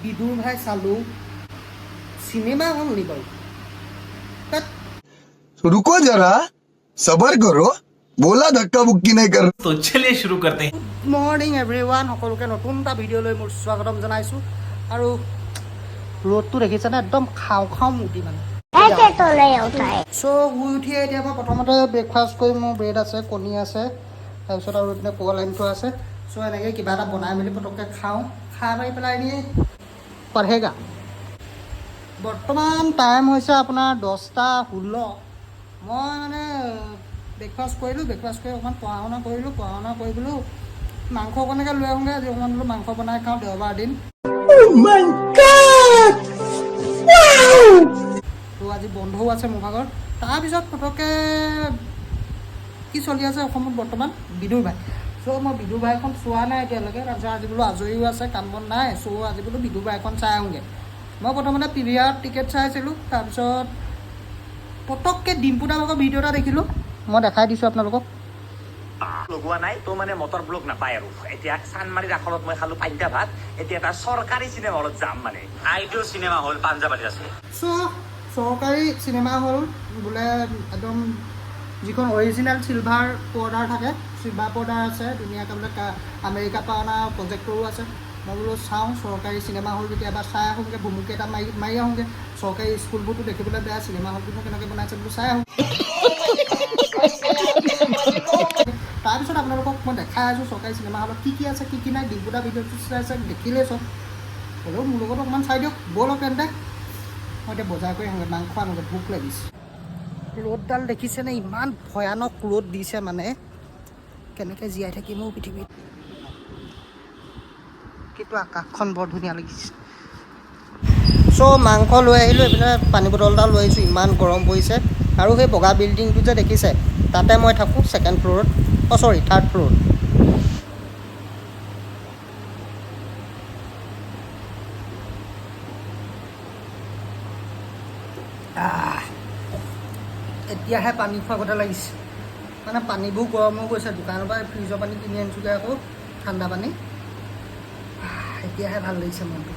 বিদুৰ ভাই চালোঁ cinema hall নি বাৰু তাত रुको जरा सबर करो बोला धक्का बुक्की नहीं कर तो चलिए शुरू करते हैं গুড মৰ্ণিং এভৰি ওৱান সকলোকে নতুন এটা ভিডিঅ'লৈ মোৰ স্বাগতম জনাইছোঁ আৰু ৰ'দটো দেখিছেনে একদম খাওঁ খাওঁ মূৰ্তি মানে ऐसे तो नहीं होता है চ' শুই উঠিয়ে এতিয়া মই প্ৰথমতে ব্ৰেকফাষ্ট কৰি মোৰ ব্ৰেড আছে কণী আছে তাৰপিছত আৰু এইপিনে কল আনিটো আছে চ' এনেকৈ কিবা এটা বনাই মেলি পটককৈ খাওঁ খাই মাৰি পেলাই এনেই পঢ়েগা। বৰ্তমান টাইম হৈছে আপোনাৰ দহটা ষোল্ল। মই মানে ব্ৰেকফাষ্ট কৰিলোঁ ব্ৰেকফাষ্ট কৰি অকণমান পঢ়া শুনা কৰিলোঁ পঢ়া শুনা কৰি বোলো মাংস অকণকে লৈ আহোঁগৈ আজি অকণমান বোলো মাংস বনাই খাওঁ দেওবাৰ দিন। তো আজি বন্ধও আছে মোৰ ভাগৰ। তাৰপিছত পটককৈ কি চলি আছে অসমত বৰ্তমান? বিদুৰ ভাই। চ' মই বিদুৰ ভাইখন চোৱা নাই এতিয়ালৈকে তাৰপিছত আজি বোলো আজৰিও আছে কাম বন নাই চ' আজি বোলো বিদুৰ ভাইখন চাই আহোঁগৈ। মই প্ৰথমতে পি ভি আৰত টিকেট চাইছিলোঁ তাৰপিছত পটককৈ ডিম্পুদা ভাগৰ ভিডিঅ' এটা দেখিলোঁ মই দেখাই দিছোঁ আপোনালোকক। লগোৱা নাই তো মানে মটৰ ব্লক নাপায় আৰু। এতিয়া চানমাৰীৰ আখৰত মই খালো পাইতা ভাত এতিয়া এটা চৰকাৰী চিনেমা হলত যাম মানে। আইডিঅ চিনেমা হল পাঞ্জাবাৰীত আছে। চ' চৰকাৰী চিনেমা হল বোলে একদম যিখন অৰিজিনেল চিলভাৰ পৰ্দাৰ থাকে চিলভাৰ পৰ্দাৰ আছে, ধুনীয়াকৈ বোলে আমেৰিকাৰ পৰা অনা প্ৰজেক্টৰো আছে। মই বোলো চাওঁ, চৰকাৰী চিনেমা হল যেতিয়া এবাৰ চাই আহোঁগৈ, ভুমুকি এটা মাৰি মাৰি আহোঁগৈ। চৰকাৰী স্কুলবোৰতো দেখিবলৈ বেয়া চিনেমা হলবোৰনো কেনেকৈ বনাইছে বোলো চাই আহোঁ। তাৰপিছত আপোনালোকক মই দেখাই আছোঁ চৰকাৰী চিনেমা হলত কি কি আছে, কি কি নাই ডিম্পুদা ভিডিঅ'টো চাই আছে দেখিলেই চব। হ'লেও মোৰ লগত অকণমান চাই দিয়ক। ব'লক তেন্তে। মই এতিয়া বজাৰ কৰি আহোঁগৈ, মাংস আনোগৈ, ভোক লাগিছে। ৰ'দডাল দেখিছেনে? ইমান ভয়ানক ৰ'দ দিছে মানে। কেনেকৈ জীয়াই থাকিম পৃথিৱীত? কিন্তু আকাশখন বৰ ধুনীয়া লাগিছে। চ' মাংস লৈ আহিলোঁ এইপিনে পানী বটল এটা লৈ আহিছোঁ ইমান গৰম পৰিছে। আৰু সেই বগা বিল্ডিংটো যে দেখিছে তাতে মই থাকোঁ ছেকেণ্ড ফ্ল'ৰত অঁ চৰি থাৰ্ড ফ্ল'ৰত এতিয়াহে পানী খোৱা কথা লাগিছে। মানে পানীবোৰ গৰমো গৈছে দোকানৰ পৰা ফ্ৰিজৰ পানী কিনি আনিছোগৈ আকৌ ঠাণ্ডা পানী। এতিয়াহে ভাল লাগিছে মনটো।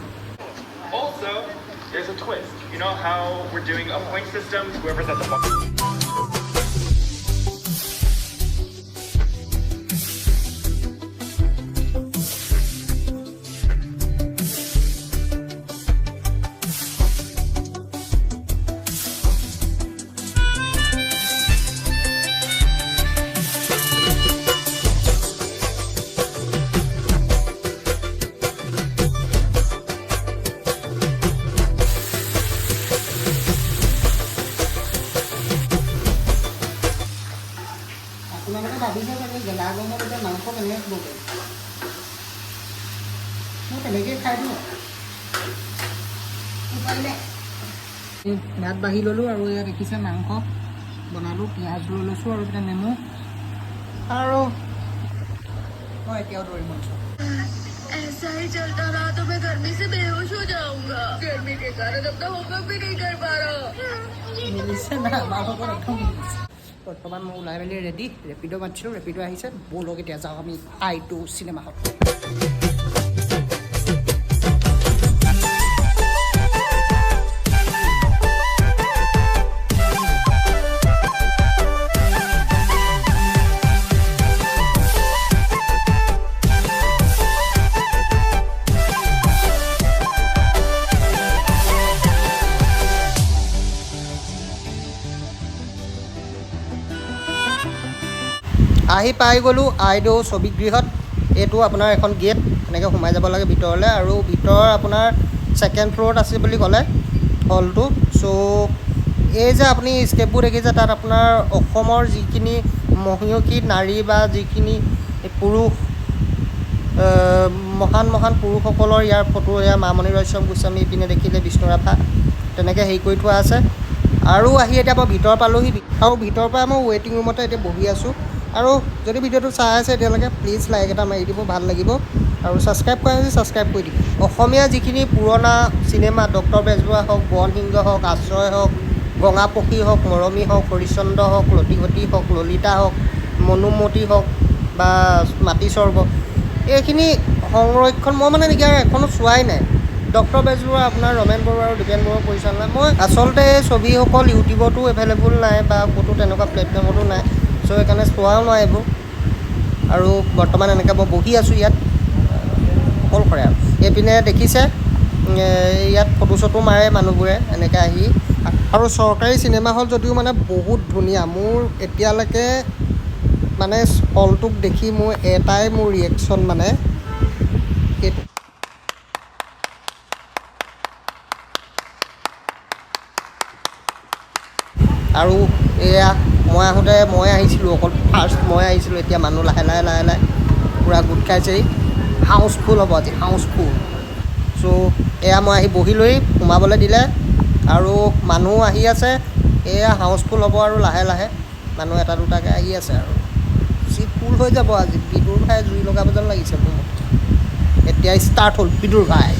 গৰমত এতিয়া মাংস কেনেকৈ খাব পাৰি মই তেনেকৈয়ে খাই দিওঁ উপায় নাই। এই ভাত বাঢ়ি ল'লোঁ আৰু এয়া দেখিছে মাংস বনালোঁ পিঁয়াজ লৈ লৈছোঁ আৰু এতিয়া নেমু আৰু মই এতিয়াও দৌৰিব আছোঁ ऐसा ही चलता रहा तो मैं गर्मी से बेहोश हो जाऊंगा गर्मी के कारण अपना होमवर्क भी नहीं कर पा रहा বৰ্তমান মই ওলাই মেলি ৰেডি ৰেপিড' মাতিছিলোঁ ৰেপিড' আহিছে ব'লক এতিয়া যাওঁ আমি আই টু চিনেমা হল আহি পাই গ'লোঁ আইদেউ ছবিগৃহত। এইটো আপোনাৰ এখন গেট এনেকৈ সোমাই যাব লাগে ভিতৰলৈ আৰু ভিতৰ আপোনাৰ ছেকেণ্ড ফ্ল'ৰত আছে বুলি ক'লে হলটো চ' এই যে আপুনি ষ্টেপবোৰ দেখিছে তাত আপোনাৰ অসমৰ যিখিনি মহিয়সী নাৰী বা যিখিনি পুৰুষ মহান মহান পুৰুষসকলৰ ইয়াৰ ফটো এয়া মামণি ৰয়চম গোস্বামী ইপিনে দেখিলে বিষ্ণুৰাভা তেনেকৈ হেৰি কৰি থোৱা আছে। আৰু আহি এতিয়া মই ভিতৰ পালোহি আৰু ভিতৰৰ পৰা মই ৱেইটিং ৰুমতে এতিয়া বহি আছোঁ। আৰু যদি ভিডিঅ'টো চাই আছে এতিয়ালৈকে প্লিজ লাইক এটা মাৰি দিব ভাল লাগিব। আৰু ছাবস্ক্ৰাইব কৰা যদি ছাবস্ক্ৰাইব কৰি দিব। অসমীয়া যিখিনি পুৰণা চিনেমা ডক্টৰ বেজবৰুৱা হওক বনসিংহ হওক আশ্ৰয় হওক গঙাপখী হওক মৰমী হওক হৰিশ্চন্দ্ৰ হওক লতিঘটি হওক ললিতা হওক মনুমতী হওক বা মাটি স্বৰ্গ এইখিনি সংৰক্ষণ মই মানে ইয়াৰ এখনো চোৱাই নাই। ডক্টৰ বেজবৰুৱা আপোনাৰ ৰমেন বৰুৱা আৰু দীপেন বৰুৱা পৰিচালনা মই আচলতে এই ছবিসকল ইউটিউবতো এভেইলেবল নাই বা ক'তো তেনেকুৱা প্লেটফৰ্মতো নাই। চ' সেইকাৰণে চোৱাও নাই এইবোৰ। আৰু বৰ্তমান এনেকৈ মই বহি আছোঁ ইয়াত। অকলশৰে আৰু। এইপিনে দেখিছে ইয়াত ফটো চটো মাৰে মানুহবোৰে, এনেকৈ আহি। আৰু চৰকাৰী চিনেমা হল যদিও মানে বহুত ধুনীয়া। মোৰ এতিয়ালৈকে মানে হলটোক দেখি মোৰ এটাই মোৰ ৰিয়েকশ্যন মানে সেইটো। আৰু এয়া মই আহোঁতে মই আহিছিলোঁ অকল ফাৰ্ষ্ট মই আহিছিলোঁ এতিয়া মানুহ লাহে লাহে লাহে লাহে পূৰা গোট খাইছেহি। হাউচফুল হ'ব আজি হাউচফুল চ' এয়া মই আহি বহি লৈ সোমাবলৈ দিলে আৰু মানুহ আহি আছে এয়া হাউচফুল হ'ব আৰু লাহে লাহে মানুহ এটা দুটাকৈ আহি আছে আৰু। চিট ফুল হৈ যাব আজি বিদুৰ ভাই জুই লগাব যেন লাগিছে মোৰ এতিয়া ষ্টাৰ্ট হ'ল বিদুৰ ভাই।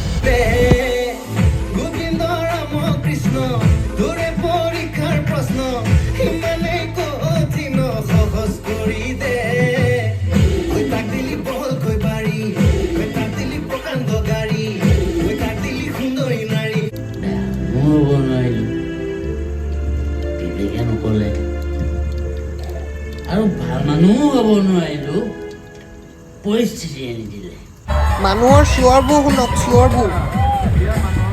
মানুহৰ চিঞৰবোৰ শুনক, চিঞৰবোৰ।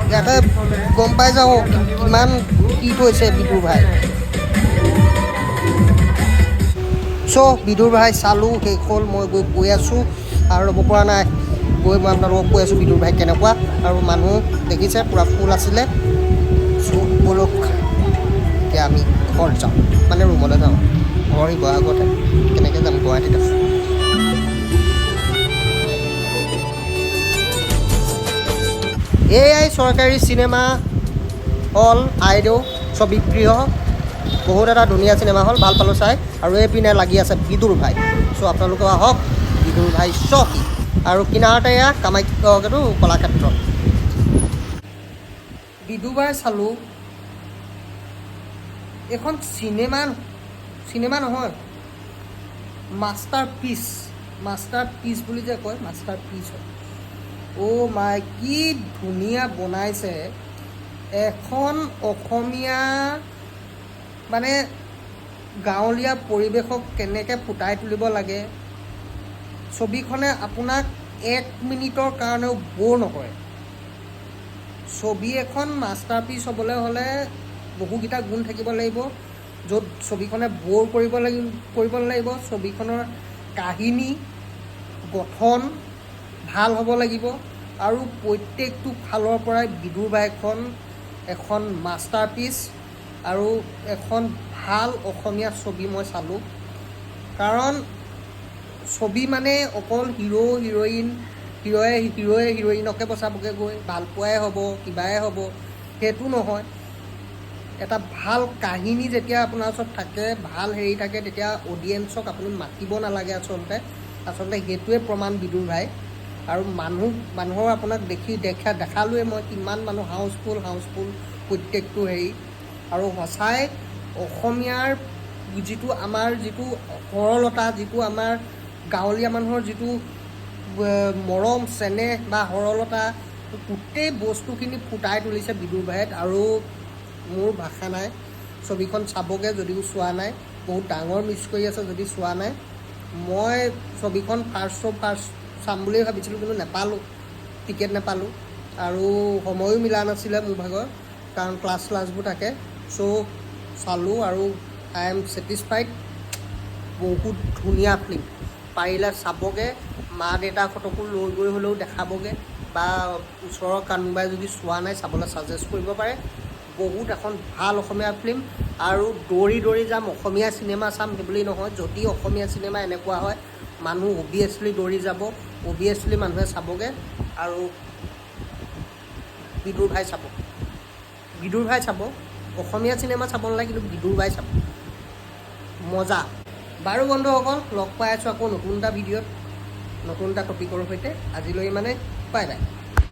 ইয়াতে গম পাই যাওঁ কিমান কি কৈছে বিদুৰ ভাই। চ' বিদুৰ ভাই, চালোঁ, শেষ হ'ল, মই গৈ গৈ আছোঁ আৰু ৰ'ব পৰা নাই। গৈ মই আপোনালোকক কৈ আছোঁ বিদুৰ ভাই কেনেকুৱা আৰু মানুহ দেখিছে, পূৰা ফুল আছিলে। চ' ব'লক, এতিয়া আমি ঘৰ যাওঁ মানে ৰুমলৈ যাওঁ। ঘৰ শিৱসাগৰতে কেনেকৈ যাম গুৱাহাটীত আছোঁ। এয়াই চৰকাৰী চিনেমা হল, আইদেউ ছবিগৃহ বহুত এটা ধুনীয়া চিনেমা হল, ভালো পালোঁ চাই। আৰু এইপিনে লাগি আছে বিদুৰ ভাই। চ' আপোনালোকেও আহক, বিদুৰ ভাই চকী আৰু কিনাৰতে এয়া কামাখ্যা এইটো কলাক্ষেত্ৰ। বিদুৰবাৰ চালোঁ। এইখন চিনেমা চিনেমা নহয় মাষ্টাৰ পিচ মাষ্টাৰ পিচ বুলি যে কয় মাষ্টাৰ পিচ হয়। অ' মাই কি ধুনীয়া বনাইছে। এখন অসমীয়া মানে গাঁৱলীয়া পৰিৱেশক কেনেকৈ ফুটাই তুলিব লাগে, ছবিখনে আপোনাক এক মিনিটৰ কাৰণেও ব'ৰ নকৰে। ছবি এখন মাষ্টাৰ পিচ হ'বলৈ হ'লে বহুকেইটা গুণ থাকিব লাগিব। য'ত ছবিখনে ব'ৰ কৰিব লাগিব কৰিব নালাগিব ছবিখনৰ কাহিনী, গঠন ভালো হ'ব লাগিব, আৰু প্ৰত্যেকটো ফালৰ পৰাই বিদুৰ বাইখন এখন মাষ্টাৰ পিচ আৰু এখন ভালো অসমীয়া ছবি মই চালোঁ। কাৰণ ছবি মানে অকল হিৰ' হিৰ'ইন, হিৰ'য়ে হিৰ'য়ে, হিৰ'ইনকে বচাবগৈ গৈ, ভালো পোৱাই হ'ব, কিবাই হ'ব, সেইটো নহয়। এটা ভাল কাহিনী যেতিয়া আপোনাৰ ওচৰত থাকে ভাল হেৰি থাকে তেতিয়া অডিয়েঞ্চক আপুনি মাতিব নালাগে আচলতে। আচলতে সেইটোৱে প্ৰমাণ বিদুৰ ভাই। আৰু মানুহ মানুহৰ আপোনাক দেখি দেখা দেখালোৱে মই কিমান মানুহ হাউচফুল হাউচফুল প্ৰত্যেকটো হেৰি। আৰু সঁচাই অসমীয়াৰ যিটো আমাৰ যিটো সৰলতা যিটো আমাৰ গাঁৱলীয়া মানুহৰ যিটো মৰম চেনেহ বা সৰলতা গোটেই বস্তুখিনি ফুটাই তুলিছে বিদুৰ ভাইত আৰু মোৰ ভাষা নাই ছবিখন চাবগৈ যদিও চোৱা নাই বহুত ডাঙৰ মিছ কৰি আছে যদি চোৱা নাই। মই ছবিখন ফাৰ্ষ্ট শ্ব' ফাৰ্ষ্ট চাম বুলিয়ে ভাবিছিলোঁ কিন্তু নাপালোঁ টিকেট নাপালোঁ। আৰু সময়ো মিলা নাছিলে মোৰ ভাগৰ কাৰণ ক্লাছ ক্লাছবোৰ থাকে। চ' চালোঁ আৰু আই এম ছেটিছফাইড বহুত ধুনীয়া ফিল্ম পাৰিলে চাবগৈ মা দেউতাকহঁতকো লৈ গৈ হ'লেও দেখাবগৈ বা ওচৰৰ কোনোবাই যদি চোৱা নাই চাবলৈ ছাজেষ্ট কৰিব পাৰে। বহুত এখন ভাল অসমীয়া ফিল্ম আৰু দৌৰি দৌৰি যাম অসমীয়া চিনেমা চাম সেইবুলি নহয় যদি অসমীয়া চিনেমা এনেকুৱা হয় মানুহ অভিয়াছলি দৌৰি যাব অভিয়াছলি মানুহে চাবগৈ আৰু বিদুৰ ভাই চাব। বিদুৰ ভাই চাব অসমীয়া চিনেমা চাব নালাগে কিন্তু বিদুৰ ভাই চাব। মজা। বাৰু বন্ধুসকল লগ পাই আছোঁ আকৌ নতুন এটা ভিডিঅ'ত নতুন এটা টপিকৰ সৈতে। আজিলৈ মানে বাই বাই।